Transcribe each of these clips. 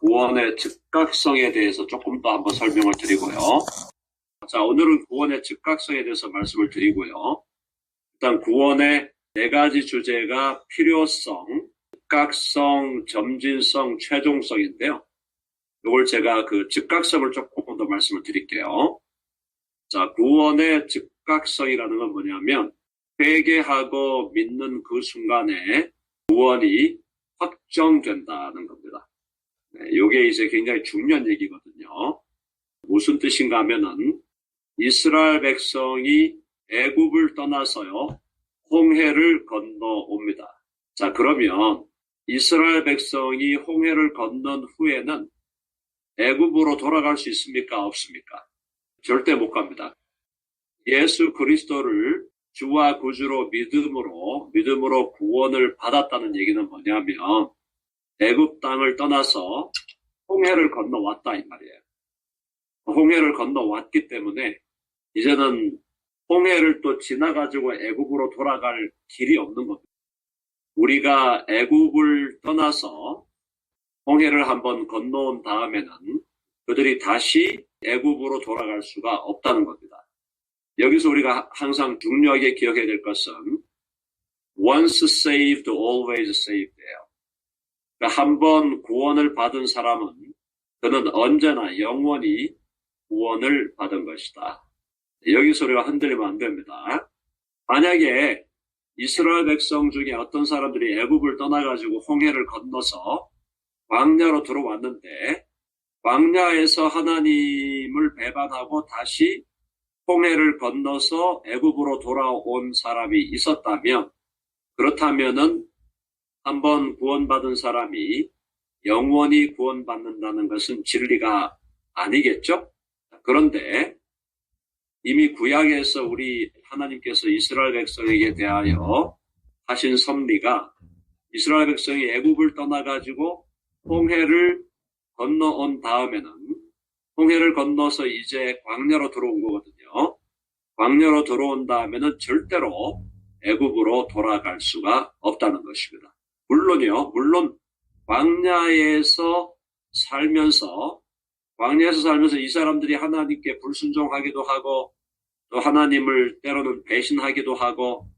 구원의 즉각성에 대해서 조금 더 한번 설명을 드리고요. 자, 오늘은 구원의 즉각성에 대해서 말씀을 드리고요. 일단 구원의 네 가지 주제가 필요성, 즉각성, 점진성, 최종성인데요. 이걸 제가 그 즉각성을 조금 더 말씀을 드릴게요. 자, 구원의 즉각성이라는 건 뭐냐면 회개하고 믿는 그 순간에 구원이 확정된다는 겁니다. 네, 이게 이제 굉장히 중요한 얘기거든요. 무슨 뜻인가 하면은 이스라엘 백성이 애굽을 떠나서요 홍해를 건너옵니다. 자 그러면 이스라엘 백성이 홍해를 건넌 후에는 애굽으로 돌아갈 수 있습니까? 없습니까? 절대 못 갑니다. 예수 그리스도를 주와 구주로 믿음으로 믿음으로 구원을 받았다는 얘기는 뭐냐면 애굽 땅을 떠나서 홍해를 건너왔다 이 말이에요. 홍해를 건너왔기 때문에 이제는 홍해를 또 지나가지고 애굽으로 돌아갈 길이 없는 겁니다. 우리가 애굽을 떠나서 홍해를 한번 건너온 다음에는 그들이 다시 애굽으로 돌아갈 수가 없다는 겁니다. 여기서 우리가 항상 중요하게 기억해야 될 것은 once saved, always saved예요. 그러니까 한번 구원을 받은 사람은 그는 언제나 영원히 구원을 받은 것이다. 여기서 우리가 흔들리면 안 됩니다. 만약에 이스라엘 백성 중에 어떤 사람들이 애굽을 떠나가지고 홍해를 건너서 광야로 들어왔는데 광야에서 하나님을 배반하고 다시 홍해를 건너서 애굽으로 돌아온 사람이 있었다면 그렇다면은 한번 구원받은 사람이 영원히 구원받는다는 것은 진리가 아니겠죠? 그런데 이미 구약에서 우리 하나님께서 이스라엘 백성에게 대하여 하신 섭리가 이스라엘 백성이 애굽을 떠나가지고 홍해를 건너온 다음에는 홍해를 건너서 이제 광야로 들어온 거거든요. 광야로 들어온 다음에는 절대로 애굽으로 돌아갈 수가 없다는 것입니다. 물론요, 물론 광야에서 살면서 광야에서 살면서 이 사람들이 하나님께 불순종하기도 하고 또 하나님을 때로는 배신하기도 하고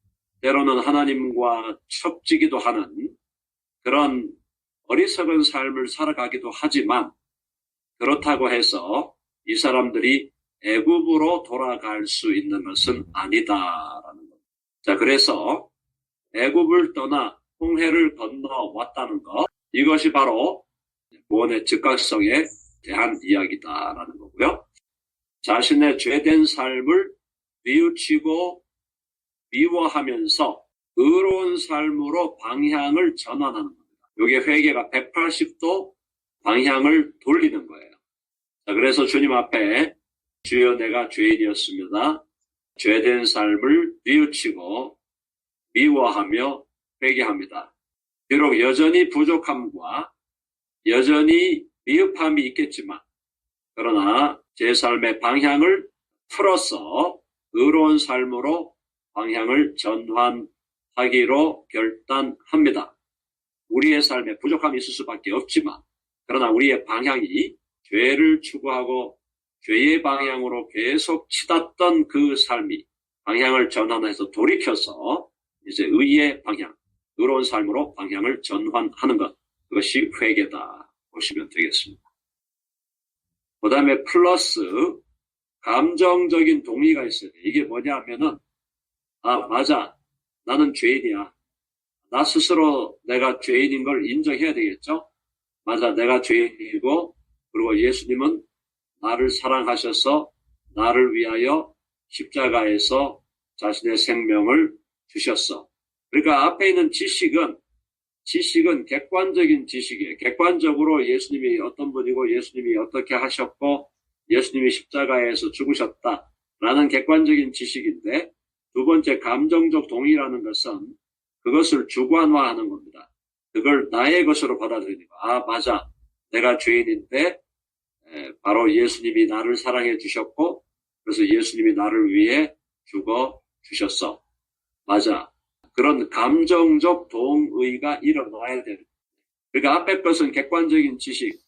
때로는 하나님과 척지기도 하는 그런 어리석은 삶을 살아가기도 하지만 그렇다고 해서 이 사람들이 애굽으로 돌아갈 수 있는 것은 아니다라는 겁니다. 자, 그래서 애굽을 떠나 홍해를 건너왔다는 것 이것이 바로 구원의 즉각성에 대한 이야기다라는 거고요. 자신의 죄된 삶을 뉘우치고 미워하면서 의로운 삶으로 방향을 전환하는 겁니다. 이게 회개가 180도 방향을 돌리는 거예요. 자, 그래서 주님 앞에 주여 내가 죄인이었습니다. 죄된 삶을 뉘우치고 미워하며 회개합니다. 비록 여전히 부족함과 여전히 미흡함이 있겠지만 그러나 제 삶의 방향을 풀어서 의로운 삶으로 방향을 전환하기로 결단합니다. 우리의 삶에 부족함이 있을 수밖에 없지만 그러나 우리의 방향이 죄를 추구하고 죄의 방향으로 계속 치닫던 그 삶이 방향을 전환해서 돌이켜서 이제 의의 방향, 의로운 삶으로 방향을 전환하는 것 그것이 회개다 보시면 되겠습니다. 그 다음에 플러스 감정적인 동의가 있어요. 이게 뭐냐 하면은 아 맞아 나는 죄인이야. 나 스스로 내가 죄인인 걸 인정해야 되겠죠? 맞아 내가 죄인이고 그리고 예수님은 나를 사랑하셔서 나를 위하여 십자가에서 자신의 생명을 주셨어. 그러니까 앞에 있는 지식은 지식은 객관적인 지식이에요. 객관적으로 예수님이 어떤 분이고 예수님이 어떻게 하셨고 예수님이 십자가에서 죽으셨다라는 객관적인 지식인데 두 번째 감정적 동의라는 것은 그것을 주관화하는 겁니다. 그걸 나의 것으로 받아들이는 거. 아 맞아. 내가 죄인인데 바로 예수님이 나를 사랑해 주셨고 그래서 예수님이 나를 위해 죽어 주셨어. 맞아. 그런 감정적 동의가 일어나야 되는. 그러니까 앞에 것은 객관적인 지식,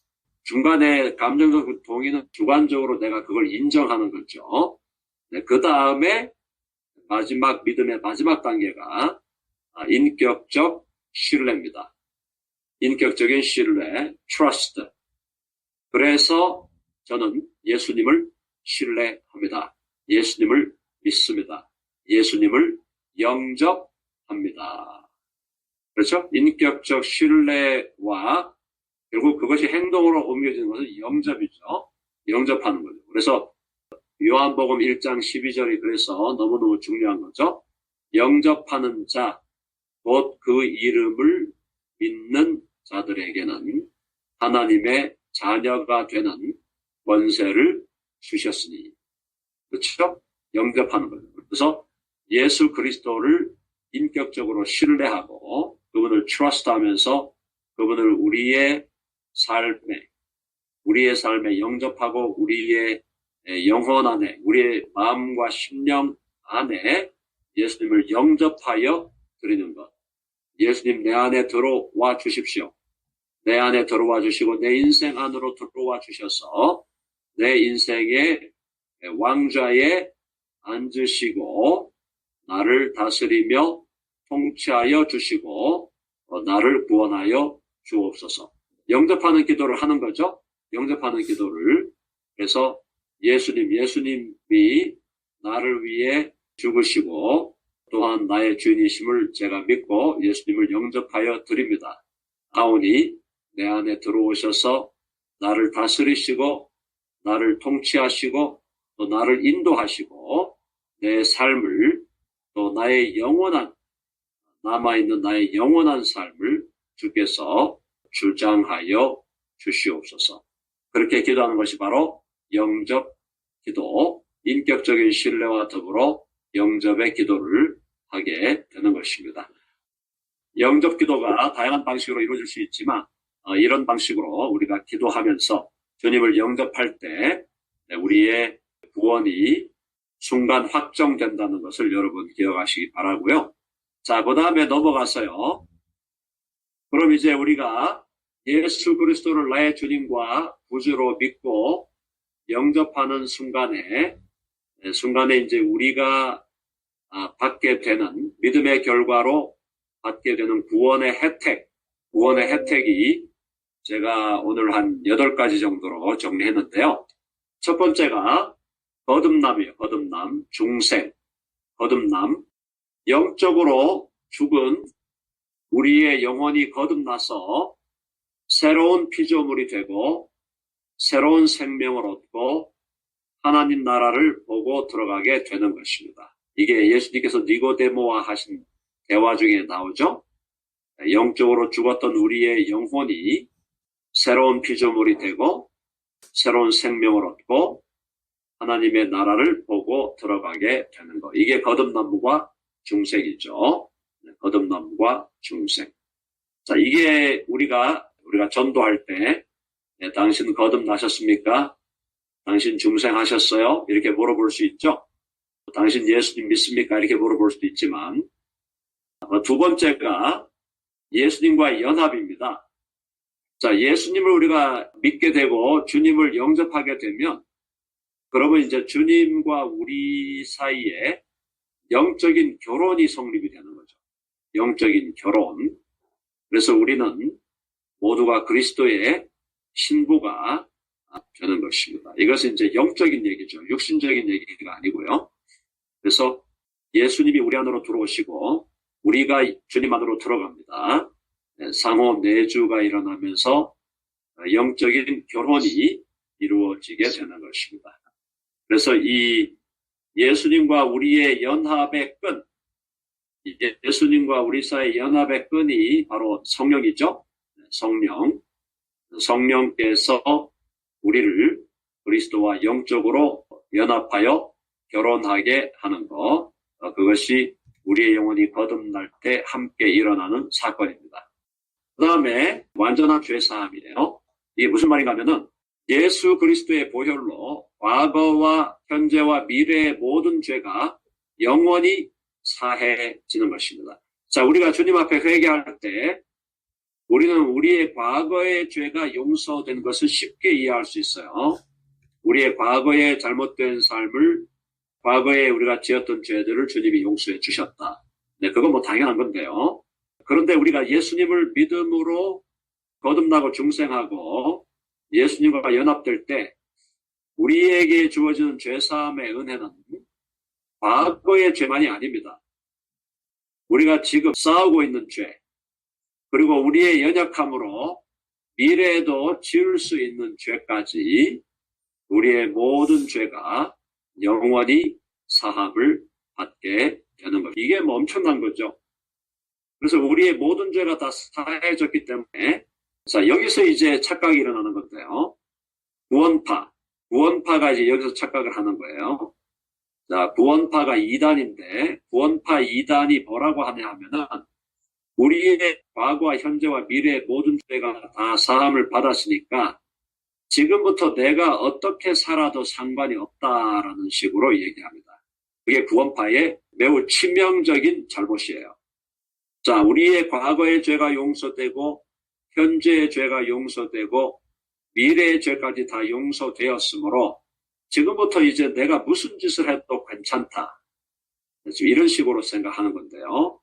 중간에 감정적 그 동의는 주관적으로 내가 그걸 인정하는 거죠. 네, 그 다음에 마지막 믿음의 마지막 단계가 아, 인격적 신뢰입니다. 인격적인 신뢰, trust. 그래서 저는 예수님을 신뢰합니다. 예수님을 믿습니다. 예수님을 영접 합니다. 그렇죠? 인격적 신뢰와 결국 그것이 행동으로 옮겨지는 것은 영접이죠. 영접하는 거죠. 그래서 요한복음 1장 12절이 그래서 너무너무 중요한 거죠. 영접하는 자, 곧 그 이름을 믿는 자들에게는 하나님의 자녀가 되는 권세를 주셨으니. 그렇죠? 영접하는 거죠. 그래서 예수 그리스도를 인격적으로 신뢰하고 그분을 트러스트 하면서 그분을 우리의 삶에, 우리의 삶에 영접하고 우리의 영혼 안에, 우리의 마음과 심령 안에 예수님을 영접하여 드리는 것. 예수님 내 안에 들어와 주십시오. 내 안에 들어와 주시고 내 인생 안으로 들어와 주셔서 내 인생의 왕좌에 앉으시고 나를 다스리며 통치하여 주시고 어, 나를 구원하여 주옵소서. 영접하는 기도를 하는 거죠. 영접하는 기도를. 그래서 예수님, 예수님이 나를 위해 죽으시고 또한 나의 주인이심을 제가 믿고 예수님을 영접하여 드립니다. 아오니 내 안에 들어오셔서 나를 다스리시고 나를 통치하시고 또 나를 인도하시고 내 삶을 또 나의 영원한 남아있는 나의 영원한 삶을 주께서 주장하여 주시옵소서. 그렇게 기도하는 것이 바로 영접 기도, 인격적인 신뢰와 더불어 영접의 기도를 하게 되는 것입니다. 영접 기도가 다양한 방식으로 이루어질 수 있지만 어, 이런 방식으로 우리가 기도하면서 주님을 영접할 때 네, 우리의 구원이 순간 확정된다는 것을 여러분 기억하시기 바라고요. 자, 그 다음에 넘어가서요. 그럼 이제 우리가 예수 그리스도를 나의 주님과 구주로 믿고 영접하는 순간에 순간에 이제 우리가 아, 받게 되는 믿음의 결과로 받게 되는 구원의 혜택, 구원의 혜택이 제가 오늘 한 8가지 정도로 정리했는데요. 첫 번째가 거듭남이에요. 거듭남, 중생, 거듭남. 영적으로 죽은 우리의 영혼이 거듭나서 새로운 피조물이 되고 새로운 생명을 얻고 하나님 나라를 보고 들어가게 되는 것입니다. 이게 예수님께서 니고데모와 하신 대화 중에 나오죠. 영적으로 죽었던 우리의 영혼이 새로운 피조물이 되고 새로운 생명을 얻고 하나님의 나라를 보고 들어가게 되는 것. 이게 거듭나무와 중생이죠. 네, 거듭나무와 중생. 자, 이게 우리가, 우리가 전도할 때, 네, 당신 거듭나셨습니까? 당신 중생하셨어요? 이렇게 물어볼 수 있죠. 당신 예수님 믿습니까? 이렇게 물어볼 수도 있지만, 어, 두 번째가 예수님과의 연합입니다. 자, 예수님을 우리가 믿게 되고 주님을 영접하게 되면 그러면 이제 주님과 우리 사이에 영적인 결혼이 성립이 되는 거죠. 영적인 결혼. 그래서 우리는 모두가 그리스도의 신부가 되는 것입니다. 이것은 이제 영적인 얘기죠. 육신적인 얘기가 아니고요. 그래서 예수님이 우리 안으로 들어오시고 우리가 주님 안으로 들어갑니다. 네, 상호 내주가 일어나면서 영적인 결혼이 이루어지게 되는 것입니다. 그래서 이 예수님과 우리의 연합의 끈, 예수님과 우리 사이의 연합의 끈이 바로 성령이죠. 성령. 성령께서 우리를 그리스도와 영적으로 연합하여 결혼하게 하는 것. 그것이 우리의 영혼이 거듭날 때 함께 일어나는 사건입니다. 그 다음에 완전한 죄사함이에요. 이게 무슨 말인가 하면은 예수 그리스도의 보혈로 과거와 현재와 미래의 모든 죄가 영원히 사해지는 것입니다. 자, 우리가 주님 앞에 회개할 때 우리는 우리의 과거의 죄가 용서된 것을 쉽게 이해할 수 있어요. 우리의 과거의 잘못된 삶을 과거에 우리가 지었던 죄들을 주님이 용서해 주셨다. 네, 그건 뭐 당연한 건데요. 그런데 우리가 예수님을 믿음으로 거듭나고 중생하고 예수님과 연합될 때 우리에게 주어지는 죄사함의 은혜는 과거의 죄만이 아닙니다. 우리가 지금 싸우고 있는 죄, 그리고 우리의 연약함으로 미래에도 지을 수 있는 죄까지 우리의 모든 죄가 영원히 사함을 받게 되는 것. 이게 뭐 엄청난 거죠. 그래서 우리의 모든 죄가 다 사해졌기 때문에 자 여기서 이제 착각이 일어나는 건데요. 구원파, 구원파가 이제 여기서 착각을 하는 거예요. 자 구원파가 2단인데 구원파 2단이 뭐라고 하냐 하면은 우리의 과거와 현재와 미래의 모든 죄가 다 사함을 받았으니까 지금부터 내가 어떻게 살아도 상관이 없다라는 식으로 얘기합니다. 그게 구원파의 매우 치명적인 잘못이에요. 자, 우리의 과거의 죄가 용서되고 현재의 죄가 용서되고 미래의 죄까지 다 용서되었으므로 지금부터 이제 내가 무슨 짓을 해도 괜찮다. 지금 이런 식으로 생각하는 건데요.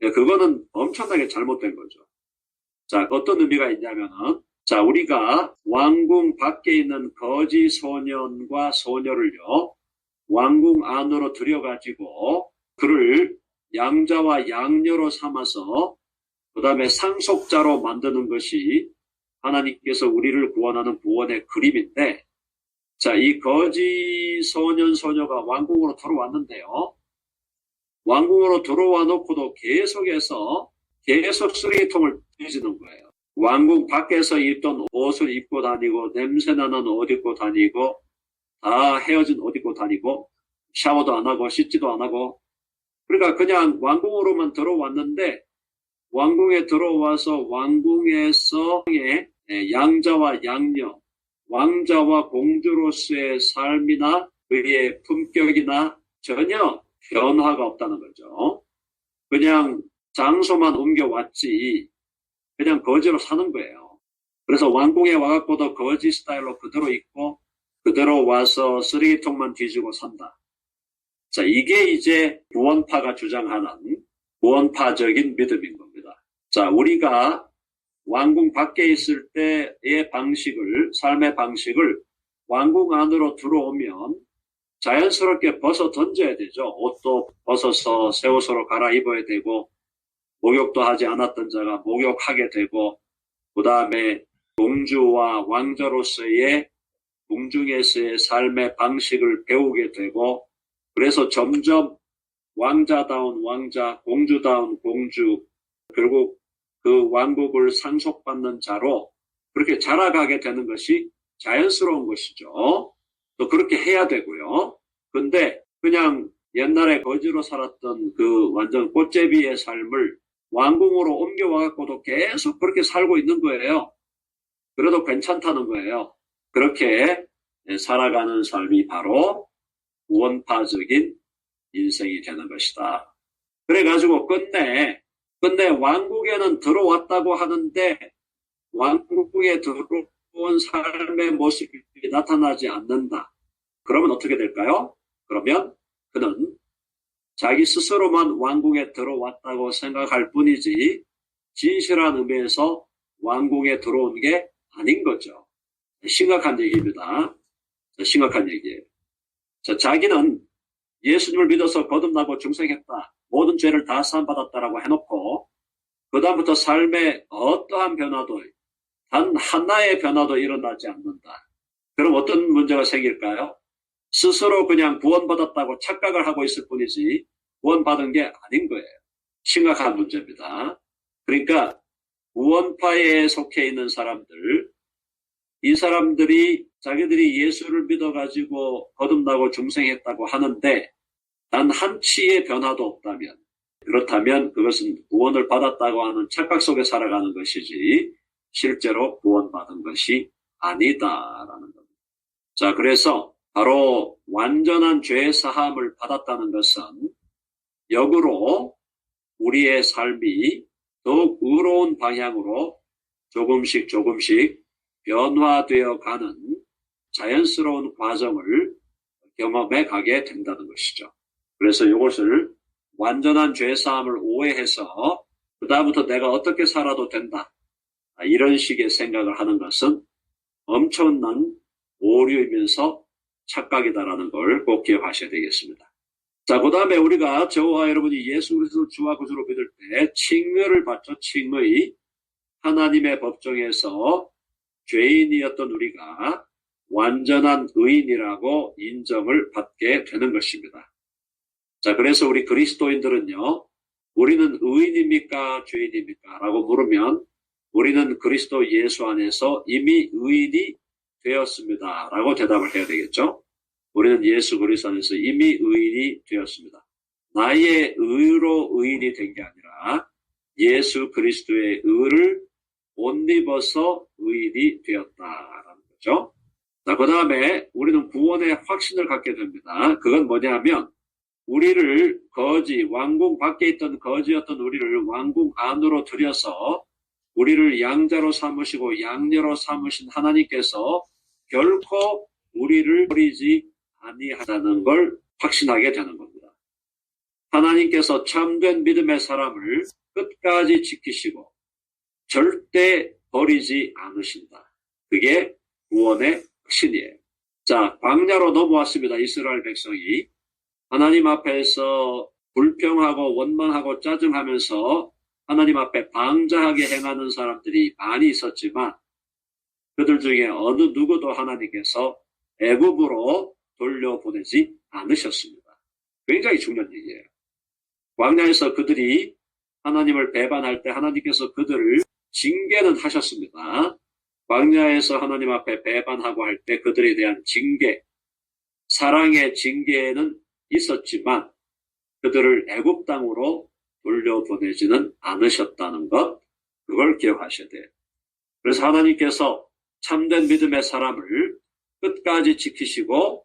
네, 그거는 엄청나게 잘못된 거죠. 자, 어떤 의미가 있냐면은 자, 우리가 왕궁 밖에 있는 거지 소년과 소녀를요, 왕궁 안으로 들여가지고 그를 양자와 양녀로 삼아서 그 다음에 상속자로 만드는 것이 하나님께서 우리를 구원하는 구원의 그림인데, 자, 이 거지 소년, 소녀가 왕궁으로 들어왔는데요. 왕궁으로 들어와 놓고도 계속해서 계속 쓰레기통을 뒤지는 거예요. 왕궁 밖에서 입던 옷을 입고 다니고 냄새나는 옷 입고 다니고 다 헤어진 옷 입고 다니고 샤워도 안 하고 씻지도 안 하고 그러니까 그냥 왕궁으로만 들어왔는데 왕궁에 들어와서 왕궁에서 양자와 양녀 왕자와 공주로서의 삶이나 그의 품격이나 전혀 변화가 없다는 거죠. 그냥 장소만 옮겨왔지 그냥 거지로 사는 거예요. 그래서 왕궁에 와갖고도 거지 스타일로 그대로 있고 그대로 와서 쓰레기통만 뒤지고 산다. 자, 이게 이제 구원파가 주장하는 구원파적인 믿음인 겁니다. 자, 우리가 왕궁 밖에 있을 때의 방식을, 삶의 방식을 왕궁 안으로 들어오면 자연스럽게 벗어 던져야 되죠. 옷도 벗어서 새 옷으로 갈아입어야 되고, 목욕도 하지 않았던 자가 목욕하게 되고, 그 다음에 공주와 왕자로서의 궁중에서의 삶의 방식을 배우게 되고, 그래서 점점 왕자다운 왕자, 공주다운 공주, 결국 그 왕국을 상속받는 자로 그렇게 자라가게 되는 것이 자연스러운 것이죠. 또 그렇게 해야 되고요. 근데 그냥 옛날에 거지로 살았던 그 완전 꽃제비의 삶을 왕궁으로 옮겨와갖고도 계속 그렇게 살고 있는 거예요. 그래도 괜찮다는 거예요. 그렇게 살아가는 삶이 바로 원파적인 인생이 되는 것이다. 그래가지고 끝내, 끝내 왕국에는 들어왔다고 하는데 왕국에 들어온 삶의 모습이 나타나지 않는다. 그러면 어떻게 될까요? 그러면 그는 자기 스스로만 왕궁에 들어왔다고 생각할 뿐이지 진실한 의미에서 왕궁에 들어온 게 아닌 거죠. 심각한 얘기입니다. 심각한 얘기예요. 자, 자기는 예수님을 믿어서 거듭나고 중생했다. 모든 죄를 다 사함받았다라고 해놓고 그 다음부터 삶에 어떠한 변화도 단 하나의 변화도 일어나지 않는다. 그럼 어떤 문제가 생길까요? 스스로 그냥 구원받았다고 착각을 하고 있을 뿐이지 구원받은 게 아닌 거예요. 심각한 문제입니다. 그러니까 구원파에 속해 있는 사람들, 이 사람들이 자기들이 예수를 믿어가지고 거듭나고 중생했다고 하는데 단 한 치의 변화도 없다면 그렇다면 그것은 구원을 받았다고 하는 착각 속에 살아가는 것이지 실제로 구원받은 것이 아니다라는 겁니다. 자, 그래서 바로 완전한 죄 사함을 받았다는 것은 역으로 우리의 삶이 더욱 의로운 방향으로 조금씩 조금씩 변화되어 가는 자연스러운 과정을 경험해 가게 된다는 것이죠. 그래서 이것을 완전한 죄사함을 오해해서 그다음부터 내가 어떻게 살아도 된다. 아, 이런 식의 생각을 하는 것은 엄청난 오류이면서 착각이다라는 걸 꼭 기억하셔야 되겠습니다. 자, 그 다음에 우리가 저와 여러분이 예수 그리스도를 주와 구주로 믿을 때 칭의를 받죠. 칭의. 하나님의 법정에서 죄인이었던 우리가 완전한 의인이라고 인정을 받게 되는 것입니다. 자, 그래서 우리 그리스도인들은요, 우리는 의인입니까? 죄인입니까? 라고 물으면 우리는 그리스도 예수 안에서 이미 의인이 되었습니다. 라고 대답을 해야 되겠죠? 우리는 예수 그리스도 안에서 이미 의인이 되었습니다. 나의 의로 의인이 된 게 아니라 예수 그리스도의 의를 옷 입어서 의인이 되었다라는 거죠. 자, 그 다음에 우리는 구원의 확신을 갖게 됩니다. 그건 뭐냐면 우리를 거지, 왕궁 밖에 있던 거지였던 우리를 왕궁 안으로 들여서 우리를 양자로 삼으시고 양녀로 삼으신 하나님께서 결코 우리를 버리지 아니하다는 걸 확신하게 되는 겁니다. 하나님께서 참된 믿음의 사람을 끝까지 지키시고 절대 버리지 않으신다. 그게 구원의 확신이에요. 자, 광야로 넘어왔습니다. 이스라엘 백성이. 하나님 앞에서 불평하고 원망하고 짜증하면서 하나님 앞에 방자하게 행하는 사람들이 많이 있었지만 그들 중에 어느 누구도 하나님께서 애굽으로 돌려보내지 않으셨습니다. 굉장히 중요한 얘기예요. 광야에서 그들이 하나님을 배반할 때 하나님께서 그들을 징계는 하셨습니다. 광야에서 하나님 앞에 배반하고 할 때 그들에 대한 징계, 사랑의 징계는 있었지만 그들을 애굽 땅으로 돌려보내지는 않으셨다는 것, 그걸 기억하셔야 돼요. 그래서 하나님께서 참된 믿음의 사람을 끝까지 지키시고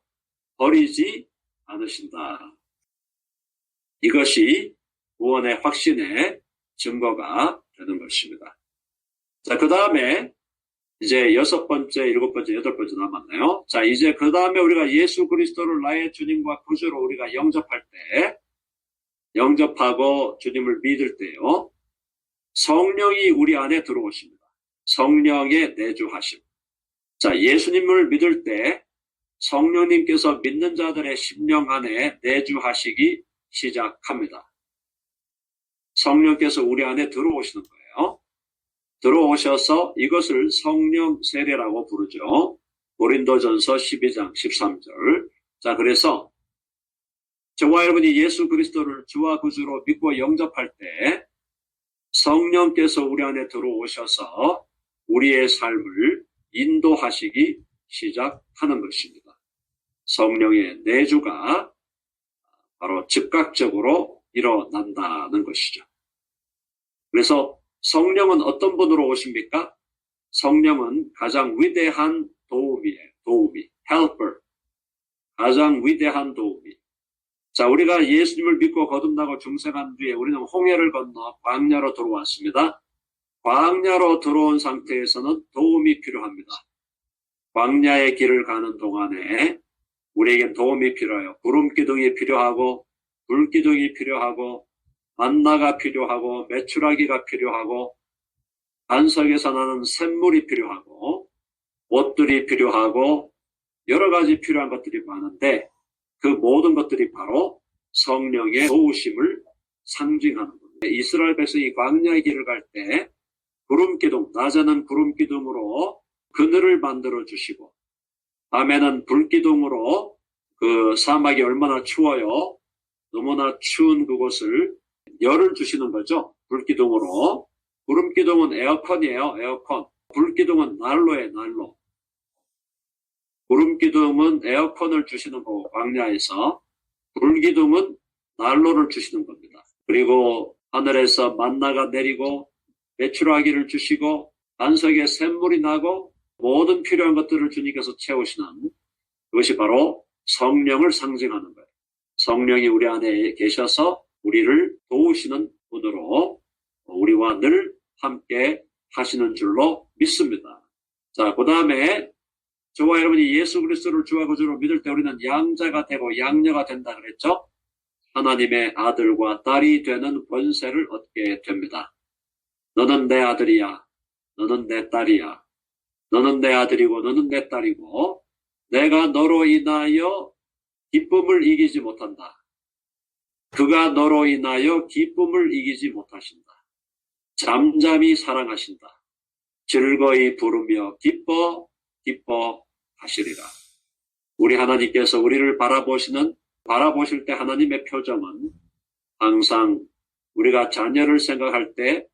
버리지 않으신다. 이것이 구원의 확신의 증거가 되는 것입니다. 자, 그 다음에 이제 여섯 번째, 일곱 번째, 여덟 번째 남았나요? 자, 이제 그 다음에 우리가 예수 그리스도를 나의 주님과 구주로 우리가 영접할 때, 영접하고 주님을 믿을 때요, 성령이 우리 안에 들어오십니다. 성령의 내주하심. 자, 예수님을 믿을 때 성령님께서 믿는 자들의 심령 안에 내주하시기 시작합니다. 성령께서 우리 안에 들어오시는 거예요. 들어오셔서 이것을 성령 세례라고 부르죠. 고린도전서 12장 13절. 자, 그래서 저와 여러분이 예수 그리스도를 주와 구주로 믿고 영접할 때 성령께서 우리 안에 들어오셔서 우리의 삶을 인도하시기 시작하는 것입니다. 성령의 내주가 바로 즉각적으로 일어난다는 것이죠. 그래서 성령은 어떤 분으로 오십니까? 성령은 가장 위대한 도움이에요. 도움이. helper. 가장 위대한 도움이. 자, 우리가 예수님을 믿고 거듭나고 중생한 뒤에 우리는 홍해를 건너 광야로 들어왔습니다. 광야로 들어온 상태에서는 도움이 필요합니다. 광야의 길을 가는 동안에 우리에겐 도움이 필요해요. 구름 기둥이 필요하고 불 기둥이 필요하고 만나가 필요하고 메추라기가 필요하고 반석에서 나는 샘물이 필요하고 옷들이 필요하고 여러 가지 필요한 것들이 많은데 그 모든 것들이 바로 성령의 도우심을 상징하는 겁니다. 이스라엘 백성이 광야의 길을 갈 때 구름 기둥, 낮에는 구름 기둥으로 그늘을 만들어 주시고 밤에는 불 기둥으로 그 사막이 얼마나 추워요. 너무나 추운 그곳을 열을 주시는 거죠. 불기둥으로. 구름기둥은 에어컨이에요. 에어컨. 불기둥은 난로예요. 난로. 구름기둥은 에어컨을 주시는 거고 광야에서 불기둥은 난로를 주시는 겁니다. 그리고 하늘에서 만나가 내리고 배추라기를 주시고 반석에 샘물이 나고 모든 필요한 것들을 주님께서 채우시는 그것이 바로 성령을 상징하는 거예요. 성령이 우리 안에 계셔서 우리를 도우시는 분으로 우리와 늘 함께 하시는 줄로 믿습니다. 자, 그 다음에 저와 여러분이 예수 그리스도를 주와 구주로 믿을 때 우리는 양자가 되고 양녀가 된다 그랬죠? 하나님의 아들과 딸이 되는 권세를 얻게 됩니다. 너는 내 아들이야. 너는 내 딸이야. 너는 내 아들이고 너는 내 딸이고 내가 너로 인하여 기쁨을 이기지 못한다. 그가 너로 인하여 기쁨을 이기지 못하신다. 잠잠히 사랑하신다. 즐거이 부르며 기뻐 기뻐 하시리라. 우리 하나님께서 우리를 바라보시는 바라보실 때 하나님의 표정은 항상 우리가 자녀를 생각할 때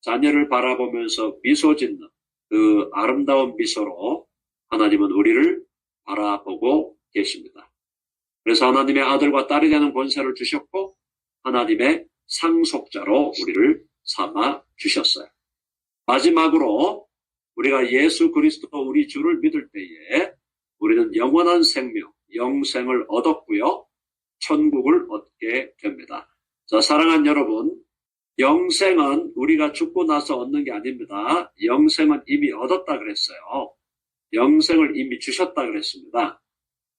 자녀를 바라보면서 미소 짓는 그 아름다운 미소로 하나님은 우리를 바라보고 계십니다. 그래서 하나님의 아들과 딸이 되는 권세를 주셨고 하나님의 상속자로 우리를 삼아 주셨어요. 마지막으로 우리가 예수 그리스도 우리 주를 믿을 때에 우리는 영원한 생명, 영생을 얻었고요. 천국을 얻게 됩니다. 자, 사랑하는 여러분, 영생은 우리가 죽고 나서 얻는 게 아닙니다. 영생은 이미 얻었다 그랬어요. 영생을 이미 주셨다 그랬습니다.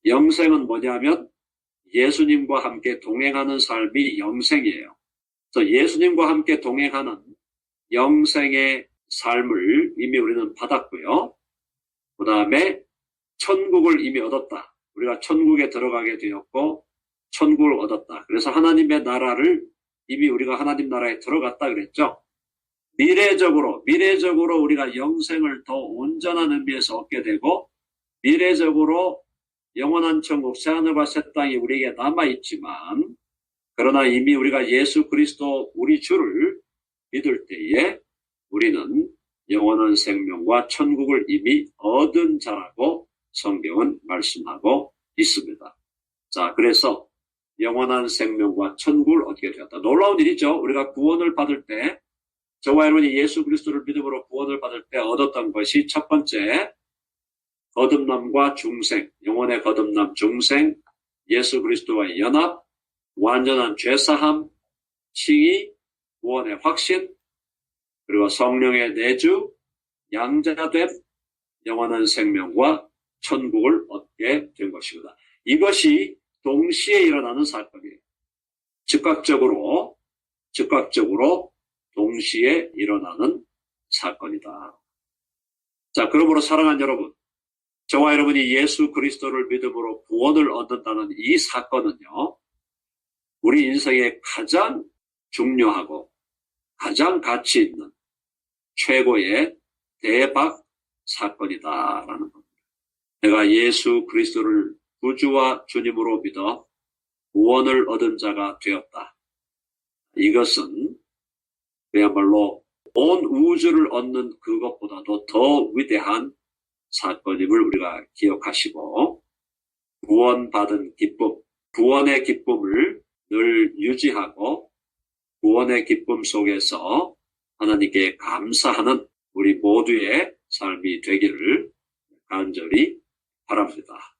영생은 뭐냐면 예수님과 함께 동행하는 삶이 영생이에요. 그래서 예수님과 함께 동행하는 영생의 삶을 이미 우리는 받았고요. 그 다음에 천국을 이미 얻었다. 우리가 천국에 들어가게 되었고 천국을 얻었다. 그래서 하나님의 나라를 이미 우리가 하나님 나라에 들어갔다 그랬죠. 미래적으로 미래적으로 우리가 영생을 더 온전한 의미에서 얻게 되고 미래적으로 영원한 천국 새하늘과 새 땅이 우리에게 남아 있지만 그러나 이미 우리가 예수 그리스도 우리 주를 믿을 때에 우리는 영원한 생명과 천국을 이미 얻은 자라고 성경은 말씀하고 있습니다. 자, 그래서 영원한 생명과 천국을 얻게 되었다. 놀라운 일이죠. 우리가 구원을 받을 때, 저와 여러분이 예수 그리스도를 믿음으로 구원을 받을 때 얻었던 것이 첫 번째, 거듭남과 중생, 영원의 거듭남, 중생, 예수 그리스도와의 연합, 완전한 죄사함, 칭의, 구원의 확신, 그리고 성령의 내주, 양자됨, 영원한 생명과 천국을 얻게 된 것입니다. 이것이 동시에 일어나는 사건이에요. 즉각적으로, 즉각적으로 동시에 일어나는 사건이다. 자, 그러므로 사랑하는 여러분, 저와 여러분이 예수 그리스도를 믿음으로 구원을 얻는다는 이 사건은요, 우리 인생의 가장 중요하고 가장 가치 있는 최고의 대박 사건이다라는 겁니다. 내가 예수 그리스도를 구주와 주님으로 믿어 구원을 얻은 자가 되었다. 이것은 그야말로 온 우주를 얻는 그것보다도 더 위대한 사건임을 우리가 기억하시고 구원받은 기쁨, 구원의 기쁨을 늘 유지하고 구원의 기쁨 속에서 하나님께 감사하는 우리 모두의 삶이 되기를 간절히 바랍니다.